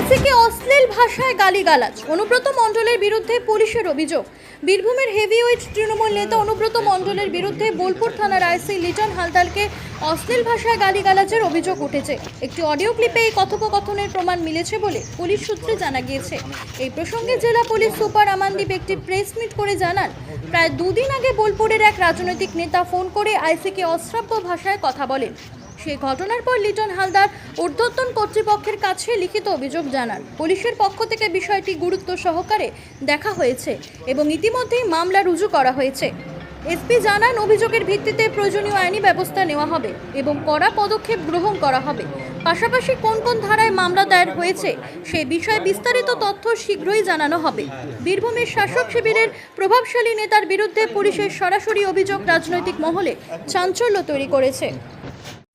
আইসিকে অশ্লীল ভাষায় গালিগালাজ। অনুব্রত মণ্ডলের বিরুদ্ধে পুলিশের অভিযোগ। বীরভূমের হেভিওয়েট তৃণমূল নেতা অনুব্রত মণ্ডলের বিরুদ্ধে বোলপুর থানার আইসি লিটন হালদারকে অশ্লীল ভাষায় গালিগালাজের অভিযোগ উঠেছে। একটি অডিও ক্লিপে এই কথোপকথনের প্রমাণ মিলেছে বলে পুলিশ সূত্রে জানা গিয়েছে। এই প্রসঙ্গে জেলা পুলিশ সুপার আমানদীপ একটি প্রেস মিট করে জানান, প্রায় দুদিন আগে বোলপুরের এক রাজনৈতিক নেতা ফোন করে আইসিকে অশ্রাব্য ভাষায় কথা বলেন। সেই ঘটনার পর লিটন হালদার ঊর্ধ্বতন কর্তৃপক্ষের কাছে লিখিত অভিযোগ জানান। পুলিশের পক্ষ থেকে বিষয়টি গুরুত্ব সহকারে দেখা হয়েছে এবং ইতিমধ্যেই মামলা রুজু করা হয়েছে। এসপি জানান, অভিযোগের ভিত্তিতে প্রয়োজনীয় আইনি ব্যবস্থা নেওয়া হবে এবং কড়া পদক্ষেপ গ্রহণ করা হবে। পাশাপাশি কোন কোন ধারায় মামলা দায়ের হয়েছে সে বিষয়ে বিস্তারিত তথ্য শীঘ্রই জানানো হবে। বীরভূমের শাসক শিবিরের প্রভাবশালী নেতার বিরুদ্ধে পুলিশের সরাসরি অভিযোগ রাজনৈতিক মহলে চাঞ্চল্য তৈরি করেছে।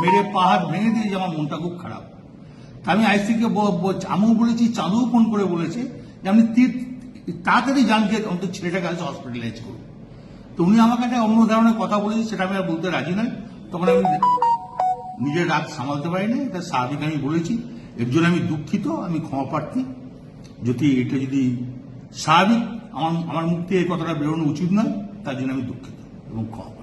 মেরে পা হাত ভেঙে দিয়েছে আমার মনটা খুব খারাপ। তা আমি আইসিকে আমিও বলেছি, চাঁদুও ফোন করে বলেছে যে তীর- তাড়াতাড়ি যে অন্তত ছেলেটাকে আজ হসপিটালাইজ করুন। তো উনি আমাকে একটা অন্য ধরনের কথা বলেছে, সেটা আমি আর বলতে রাজি নয় তখন আমি নিজের রাগ সামালতে পারিনি, এটা স্বাভাবিক আমি বলেছি। এর জন্য আমি দুঃখিত, আমি ক্ষমা প্রার্থী। যদি এটা যদি স্বাভাবিক, আমার আমার থেকে এই কথাটা বেরোনো উচিত নয়, তার জন্য আমি দুঃখিত এবং ক্ষমা প্রার্থী।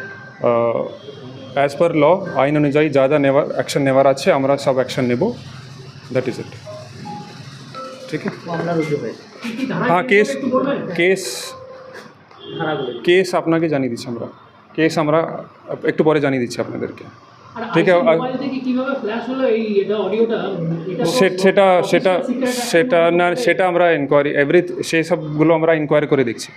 অ্যাজ পার ল আইন অনুযায়ী যা যা নেওয়ার অ্যাকশন নেওয়ার আছে আমরা সব অ্যাকশন নেব দ্যাট ইজ ইট ঠিক হ্যাঁ কেস কেস কেস আপনাকে জানিয়ে দিচ্ছি আমরা কেস আমরা একটু পরে জানিয়ে দিচ্ছি আপনাদেরকে ঠিক আছে, সেটা সেটা সেটা না সেটা আমরা ইনকোয়ারি এভরি সেই সবগুলো আমরা ইনকোয়ারি করে দেখছি